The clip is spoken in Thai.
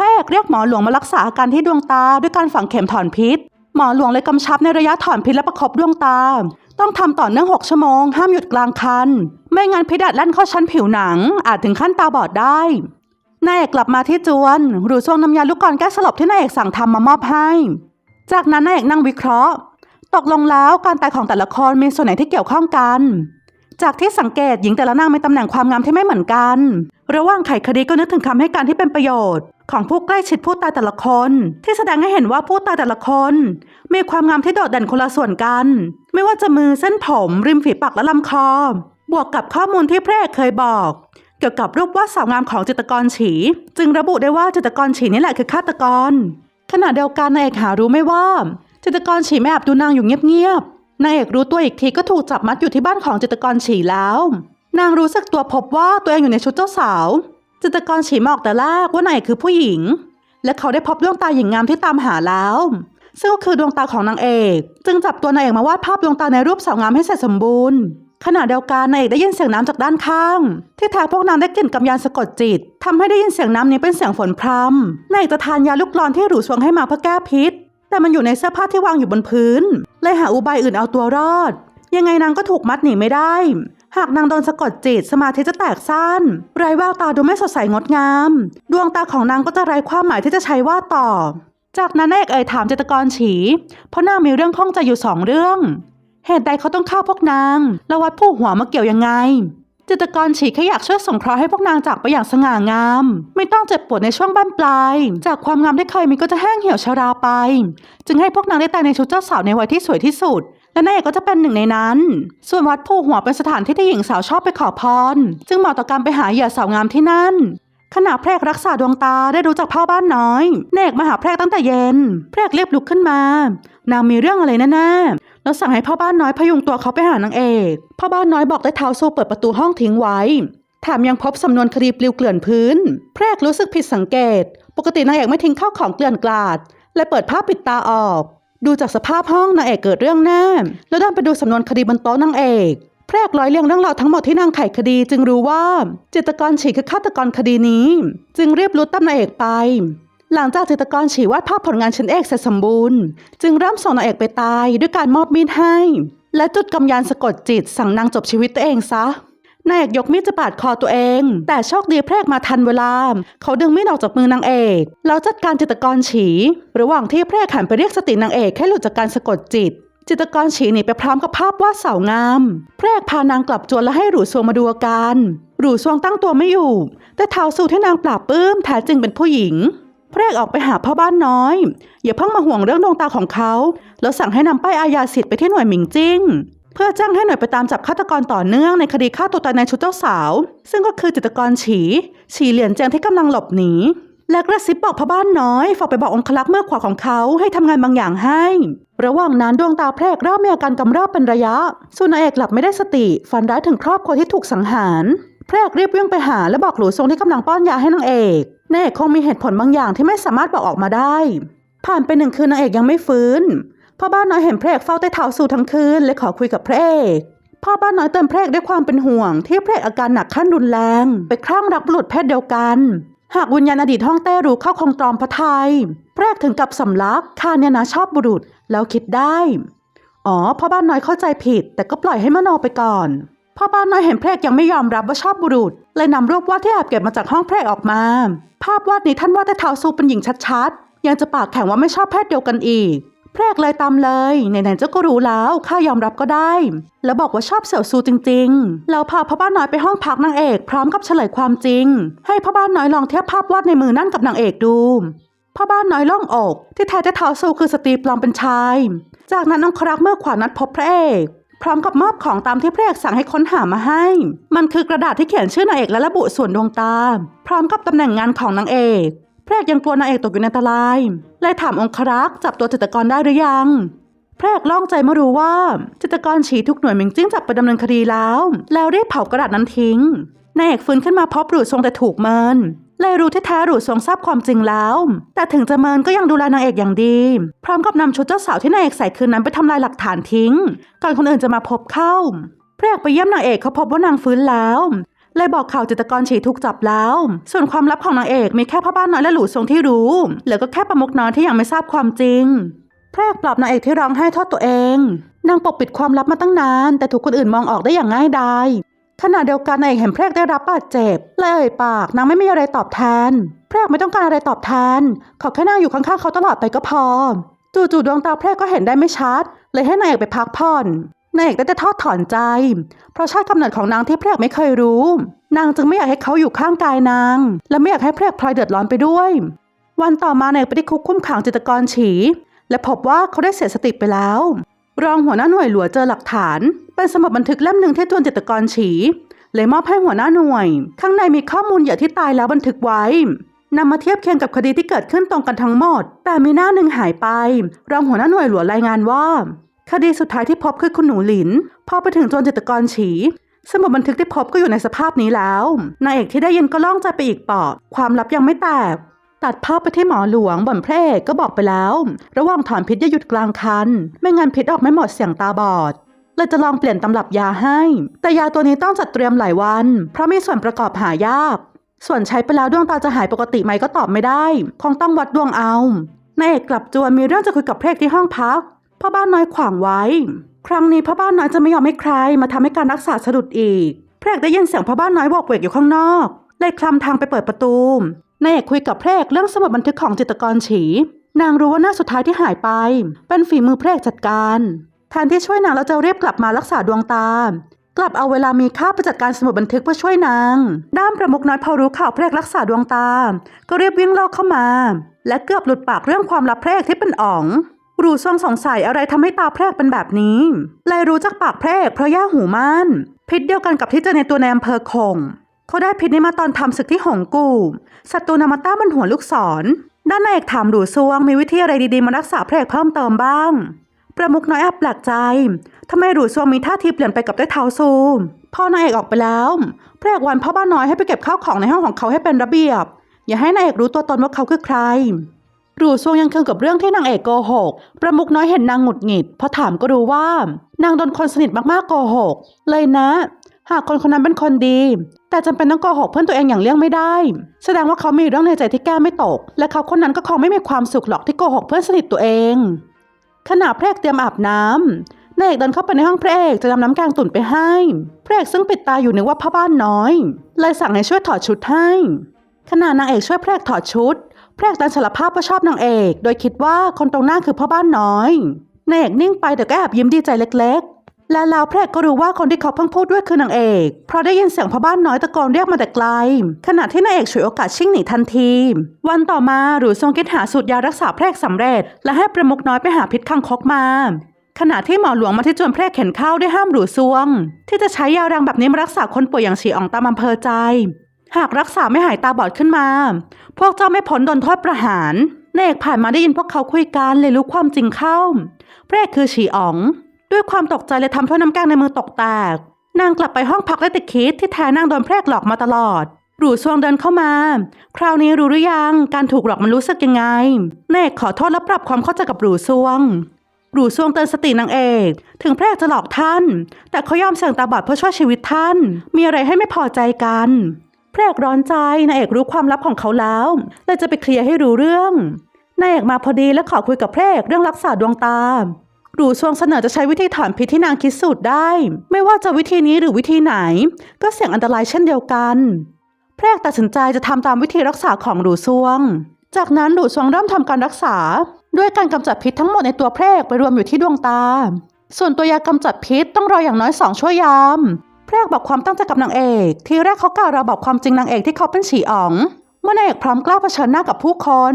ระเอกเรียกหมอหลวงมารักษาอาการที่ดวงตาด้วยการฝังเข็มถอนพิษ หมอหลวงเลยกำชับในระยะถอนพิษและประคบดวงตา ต้องทำต่อเนื่อง 6 ชั่วโมง ห้ามหยุดกลางคัน ไม่งั้นพิษอาจลั่นเข้าชั้นผิวหนัง อาจถึงขั้นตาบอดได้นายเอกกลับมาที่จวนหรูซวงน้ำยาลูกกรแก้สลบที่นายเอกสั่งทำมามอบให้ จากนั้นนายเอกนั่งวิเคราะห์ ตกลงแล้วการตายของแต่ละคนมีส่วนไหนที่เกี่ยวข้องกัน จากที่สังเกตหญิงแต่ละนางมีตำแหน่งความงามที่ไม่เหมือนกัน ระหว่างไขคดีก็นึกถึงคำให้การที่เป็นประโยชน์ ของผู้ใกล้ชิดผู้ตายแต่ละคน ที่แสดงให้เห็นว่าผู้ตายแต่ละคน มีความงามที่โดดเด่นคนละส่วนกัน ไม่ว่าจะมือเส้นผม ริมฝีปากและลำคอบวกกับข้อมูลที่พระเอกเคยบอก เกี่ยวกับรูปวาดสาวงามของจิตรกรฉี จึงระบุได้ว่าจิตรกรฉีนี่แหละคือฆาตกรขณะเดียวกันนายเอกหารู้ไม่ว่าจิตรกรฉีไม่แอบดูนางอยู่เงียบๆ นายเอกรู้ตัวอีกทีก็ถูกจับมัดอยู่ที่บ้านของจิตกรฉีแล้ว นางรู้สึกตัวพบว่าตัวเองอยู่ในชุดเจ้าสาว จิตกรฉีมออกแต่แรกว่านายเอกคือผู้หญิง และเขาได้พบดวงตาหญิงงามที่ตามหาแล้ว ซึ่งก็คือดวงตาของนางเอก จึงจับตัวนางเอกมาวาดภาพดวงตาในรูปสาวงามให้เสร็จสมบูรณ์ขณะเดียวกันนายเอกได้ยินเสียงน้ำจากด้านข้าง ที่แท้พวกนางได้กลิ่นกำยานสะกดจิตทำให้ได้ยินเสียงน้ำนี้เป็นเสียงฝนพรำนายเอกจะทานยาลูกกรอนที่หรูสวงให้มาเพื่อแก้พิษ แต่มันอยู่ในเสื้อผ้าที่วางอยู่บนพื้น เลยหาอุบายอื่นเอาตัวรอด ยังไงนางก็ถูกมัดหนีไม่ได้ หากนางโดนสะกดจิตสมาธิจะแตกสั้นไร้แววตาดูไม่สดใสงดงาม ดวงตาของนางก็จะไร้ความหมายที่จะใช้ว่าต่อ จากนั้นนายเอกเอ่ยถามจิตกรฉี เพราะนางมีเรื่องข้องใจอยู่สองเรื่อง เหตุใดเขาต้องฆ่าพวกนาง แล้ววัดผู้หัวมาเกี่ยวยังไง จิตกรฉีแค่อยากช่วยสงเคราะห์ให้พวกนางจากไปอย่างสง่างาม ไม่ต้องเจ็บปวดในช่วงบั้นปลาย จากความงามที่เคยมีก็จะแห้งเหี่ยวชราไป จึงให้พวกนางได้ตายในชุดเจ้าสาวในวัยที่สวยที่สุด และนายเอกก็จะเป็นหนึ่งในนั้น ส่วนวัดผู้หัวเป็นสถานที่ที่หญิงสาวชอบไปขอพร จึงเหมาะต่อการไปหาเหยื่อสาวงามที่นั่นขณะแพรกรักษาดวงตาได้รู้จักพ่อบ้านน้อย เนกมาหาแพรกตั้งแต่เย็น แพรกเรียบลุกขึ้นมา นางมีเรื่องอะไรแน่ๆ แล้วสั่งให้พ่อบ้านน้อยพยุงตัวเขาไปหานางเอกพ่อบ้านน้อยบอกได้เท้าสู้เปิดประตูห้องทิ้งไว้แถมยังพบสำนวนคดีปลิวเกลื่อนพื้น แพรกรู้สึกผิดสังเกต ปกตินางเอกไม่ทิ้งข้าวของเกลื่อนกลาดและเปิดผ้าปิดตาออก ดูจากสภาพห้องนางเอกเกิดเรื่องแน่แล้วเดินไปดูสำนวนคดีบนโต๊ะนางเอกแพรกร้อยเรียงเรื่องราวทั้งหมดที่นางไขคดี จึงรู้ว่าจิตกรฉีกคือฆาตกรคดีนี้ จึงเรียบรุดตามนางเอกไป หลังจากจิตรกรฉีวาดภาพผลงานชิ้นเอกเสร็จสมบูรณ์ จึงเริ่มส่งนางเอกไปตายด้วยการมอบมีดให้ และจุดกำยานสะกดจิตสั่งนางจบชีวิตตัวเองซะนายเอกยกมีดจะปาดคอตัวเอง แต่โชคดีแพรกมาทันเวลา เขาดึงมีดออกจากมือนางเอกแล้วจัดการจิตรกรฉีระหว่างที่แพรกหันไปเรียกสตินางเอกให้หลุดจากการสะกดจิต จิตรกรฉีหนีไปพร้อมกับภาพวาดสาวงาม แพรกพานางกลับจวนและให้หรูซวงมาดูอาการหรูซวงตั้งตัวไม่อยู่ แต่เท้าสู้ที่นางปราบปลื้มแท้จริงเป็นผู้หญิง พรกออกไปหาพ่อบ้านน้อย อย่าเพิ่งมาห่วงเรื่องดวงตาของเขา แล้วสั่งให้นำป้ายอาญาสิทธิ์ไปที่หน่วยหมิงจิ้ง เพื่อจ้างให้หน่วยไปตามจับฆาตกรต่อเนื่องในคดีฆ่าตัวตายในชุดเจ้าสาว ซึ่งก็คือจิตกรฉี ฉีเหรียญแจงที่กำลังหลบหนีและกระซิบบอกพ่อบ้านน้อยฝากไปบอกองคลักษ์เมื่อขวาของเขาให้ทำงานบางอย่างให้ ระหว่างนั้นดวงตาแพรกเริ่มมีอาการกำเริบเป็นระยะส่วนเอกหลับไม่ได้สติ ฝันร้ายถึงครอบครัวที่ถูกสังหาร แพรกรีบวิ่งไปหาและบอกหลูซงที่กำลังป้อนยาให้นางเอก นางเอกคงมีเหตุผลบางอย่างที่ไม่สามารถบอกออกมาได้ ผ่านไปหนึ่งคืนนางเอกยังไม่ฟื้นพ่อบ้านน้อยเห็นพระเอกเฝ้าใต้เท้าสู่ทั้งคืนเลยขอคุยกับพระเอกพ่อบ้านน้อยเตือนพระเอกด้วยความเป็นห่วง ที่พระเอกอาการหนักขั้นรุนแรง ไปคลั่งรักบุรุษเพศเดียวกัน หากวิญญาณอดีตห้องเต้รู้เข้าคงตรอมพระไทยพระเอกถึงกับสำลักข้าเนี่ยนะชอบบุรุษแล้วคิดได้ อ๋อพ่อบ้านน้อยเข้าใจผิด แต่ก็ปล่อยให้มโนไปก่อน พ่อบ้านน้อยเห็นแพรกยังไม่ยอมรับว่าชอบบุรุษ เลยนำรูปวาดที่แอบเก็บมาจากห้องแพระเอกออกมา ภาพวาดนี้ท่านวาดแต่เท้าซูเป็นหญิงชัดๆ ยังจะปากแข็งว่าไม่ชอบเพศเดียวกันอีก แพรกเลยตามเลยไหนๆเจ้าก็รู้แล้วข้ายอมรับก็ได้ แล้วบอกว่าชอบเสี่ยวซูจริงๆ แล้วพาพ่อบ้านน้อยไปห้องพักนางเอก พร้อมกับเฉลยความจริง ให้พ่อบ้านน้อยลองเทียบภาพวาดในมือนั่นกับนางเอกดูพ่อบ้านน้อยล่องอก ที่แท้จะเท้าซูคือสตรีปลอมเป็นชาย จากนั้นองครักษ์เมื่อขวานัดพบพระเอก พร้อมกับมอบของตามที่พระเอกสั่งให้ค้นหามาให้ มันคือกระดาษที่เขียนชื่อนางเอกและระบุส่วนดวงตา พร้อมกับตำแหน่งงานของนางเอกพระเอกยังกลัวนางเอกตกอยู่ในอันตรายเลยถามองครักษ์จับตัวจิตรกรได้หรือยังพระเอกล่องใจเมื่อรู้ว่าจิตรกรฉีทุกหน่วยมิงจิ้งจับไปดำเนินคดีแล้ว แล้วรีบเผากระดาษนั้นทิ้งนายเอกฟื้นขึ้นมาพบหรูทรงแต่ถูกเมิน เลยรู้ที่แท้หรูทรงทราบความจริงแล้ว แต่ถึงจะเมินก็ยังดูแลนางเอกอย่างดี พร้อมกับนำชุดเจ้าสาวที่นางเอกใส่คืนนั้นไปทำลายหลักฐานทิ้ง ก่อนคนอื่นจะมาพบเข้าพระเอกไปเยี่ยมนางเอกเขาพบว่านางฟื้นแล้วเลยบอกข่าวจิตกรฉีถูกจับแล้ว ส่วนความลับของนางเอกมีแค่พ่อบ้านน้อยและหลูซงที่รู้ เหลือก็แค่ประมุกน้อยที่ยังไม่ทราบความจริงแพรกปลอบนางเอกที่ร้องไห้โทษตัวเอง นางปกปิดความลับมาตั้งนาน แต่ถูกคนอื่นมองออกได้อย่างง่ายดาย ขณะเดียวกันนางเอกเห็นแพรกได้รับบาดเจ็บเลยเอ่ยปากนางไม่มีอะไรตอบแทน แพรกไม่ต้องการอะไรตอบแทนขอแค่นางอยู่ข้างๆเขาตลอดไปก็พอ จู่ๆดวงตาแพรกก็เห็นได้ไม่ชัด เลยให้นางเอกไปพักผ่อนนางเอกได้แต่ทอดถอนใจ เพราะชาติกำเนิดของนางที่แพรกไม่เคยรู้ นางจึงไม่อยากให้เขาอยู่ข้างกายนาง และไม่อยากให้แพรกพลอยเดือดร้อนไปด้วย วันต่อมานางเอกไปที่คุกคุ้มขังจิตกรฉี และพบว่าเขาได้เสียสติไปแล้ว รองหัวหน้าหน่วยหลวงเจอหลักฐาน เป็นสมุดบันทึกเล่มหนึ่งที่จวนจิตกรฉี เลยมอบให้หัวหน้าหน่วย ข้างในมีข้อมูลเหยื่อที่ตายแล้วบันทึกไว้นำมาเทียบเคียงกับคดีที่เกิดขึ้นตรงกันทั้งหมด แต่มีหน้าหนึ่งหายไป รองหัวหน้าหน่วยหลวงรายงานว่า คดีสุดท้ายที่พบคือคุณหนูหลิน พอไปถึงจวนจิตกรฉี สมุดบันทึกที่พบก็อยู่ในสภาพนี้แล้ว นายเอกที่ได้ยินก็ล่องใจไปอีกปอบความลับยังไม่แตก ตัดภาพไปที่หมอหลวงบ่นพระเอกก็บอกไปแล้ว ระหว่างถอนพิษอย่าหยุดกลางคัน ไม่งั้นพิษออกไม่หมดเสียงตาบอดเลยจะลองเปลี่ยนตำรับยาให้ แต่ยาตัวนี้ต้องจัดเตรียมหลายวัน เพราะมีส่วนประกอบหายาก ส่วนใช้ไปแล้วดวงตาจะหายปกติไหมก็ตอบไม่ได้ คงต้องวัดดวงเอานายเอกกลับจวนมีเรื่องจะคุยกับเพรกที่ห้องพักพ่อบ้านน้อยขวางไว้ ครั้งนี้พ่อบ้านน้อยจะไม่ยอมให้ใครมาทำให้การรักษาสะดุดอีกเพรกได้ยินเสียงพ่อบ้านน้อยบอกเวกอยู่ข้างนอกเลยคลำทางไปเปิดประตู นายเอกคุยกับเพรกเรื่องสมุดบันทึกของจิตกรฉี นางรู้ว่าหน้าสุดท้ายที่หายไป เป็นฝีมือเพรกจัดการแทนที่ช่วยนางแล้วจะเรียบกลับมารักษาดวงตา กลับเอาเวลามีค่าไปจัดการสมุดบันทึกเพื่อช่วยนาง ด้ามประมุกน้อยพอรู้ข่าวเพรกรักษาดวงตา ก็เรียบวิ่งลอกเข้ามา และเกือบหลุดปากเรื่องความลับเพรกที่เป็นอ๋องรู้ทรงสงสัยอะไรทำให้ตาแพรกเป็นแบบนี้เลยรู้จากปากแพรกเพราะย่าหูม่านพิษเดียวกันกับที่เจอในตัวในอำเภอคง เขาได้พิษนี้มาตอนทำศึกที่หงกูศัตรูนามาต้ามันหัวลูกศร ด้านนายเอกถามหลูซวงมีวิธีอะไรดีๆมารักษาแพรกเพิ่มเติมบ้าง ประมุกน้อยแอบแปลกใจทำไมหลูซวงมีท่าทีเปลี่ยนไปกับได้เท้าซูมพอนายเอกออกไปแล้วแพรกวันพ่อบ้านน้อยให้ไปเก็บข้าวของในห้องของเขาให้เป็นระเบียบ อย่าให้นายเอกรู้ตัวตนว่าเขาคือใครหรูซวงยังเคืองกับเรื่องที่นางเอกโกหก ประมุกน้อยเห็นนางหงุดหงิด พอถามก็รู้ว่านางโดนคนสนิทมากๆโกหก เลยนะ หากคนคนนั้นเป็นคนดี แต่จำเป็นต้องโกหกเพื่อนตัวเองอย่างเลี่ยงไม่ได้ แสดงว่าเขามีเรื่องในใจที่แก้ไม่ตก และเขาคนนั้นก็คงไม่มีความสุขหรอกที่โกหกเพื่อนสนิทตัวเอง ขณะพระเอกเตรียมอาบน้ำนายเอกเดินเข้าไปในห้องพระเอกจะนำน้ำแกงตุ๋นไปให้ พระเอกซึ่งปิดตาอยู่นึกว่าพ่อบ้านน้อย เลยสั่งให้ช่วยถอดชุดให้ ขณะนางเอกช่วยพระเอกถอดชุด พระเอกดันสารภาพว่าชอบนางเอก โดยคิดว่าคนตรงหน้าคือพ่อบ้านน้อยนางเอกนิ่งไปแต่ก็แอบยิ้มดีใจเล็กๆ และแล้วพระเอกก็รู้ว่าคนที่เขาเพิ่งพูดด้วยคือนางเอก เพราะได้ยินเสียงพ่อบ้านน้อยตะโกนเรียกมาแต่ไกล ขณะที่นางเอกฉวยโอกาสชิ่งหนีทันที วันต่อมาหรูทรงคิดหาสูตรยารักษาแพรกสำเร็จ และให้ประมุกน้อยไปหาพิษคังคกมาขณะที่หมอหลวงมาที่จวนแพร่เข็นเข้าได้ห้ามหรูซวง ที่จะใช้ยาแรงแบบนี้มารักษาคนป่วยอย่างฉีอ่องตามอำเภอใจ หากรักษาไม่หายตาบอดขึ้นมา พวกเจ้าไม่พ้นโดนโทษประหารนายเอกผ่านมาได้ยินพวกเขาคุยกันเลยรู้ความจริงเข้า แพรกคือฉีอ๋อง ด้วยความตกใจเลยทำถ้วยน้ำแกงในมือตกแตก นางกลับไปห้องพักและติดคิดที่แท้นางโดนแพรกหลอกมาตลอดหรูซวงเดินเข้ามา คราวนี้รู้หรือยังการถูกหลอกมันรู้สึกยังไงเอกขอโทษและปรับความเข้าใจกับหรูซวงหรูซวงเตือนสตินางเอก ถึงแพรกจะหลอกท่าน แต่เขายอมเสี่ยงตาบอดเพื่อช่วยชีวิตท่าน มีอะไรให้ไม่พอใจกัน แพรกร้อนใจนายเอกรู้ความลับของเขาแล้วเลยจะไปเคลียร์ให้รู้เรื่องนายเอกมาพอดีและขอคุยกับแพรกเรื่องรักษาดวงตา หรูซวงเสนอจะใช้วิธีถอนพิษที่นางคิดสูตรได้ ไม่ว่าจะวิธีนี้หรือวิธีไหน ก็เสี่ยงอันตรายเช่นเดียวกันพรกตัดสินใจจะทำตามวิธีรักษาของหรูซวง จากนั้นหรูซวงเริ่มทำการรักษา ด้วยการกำจัดพิษทั้งหมดในตัวพรกไปรวมอยู่ที่ดวงตา ส่วนตัวยากำจัดพิษต้องรออย่างน้อยสองชั่วยามพรกบอกความตั้งใจกับนางเอก ทีแรกเขากล่าวเราบอกความจริงนางเอกที่เขาเป็นฉีอ๋องเมื่อนางเอกพร้อมกล้าเผชิญหน้ากับผู้คน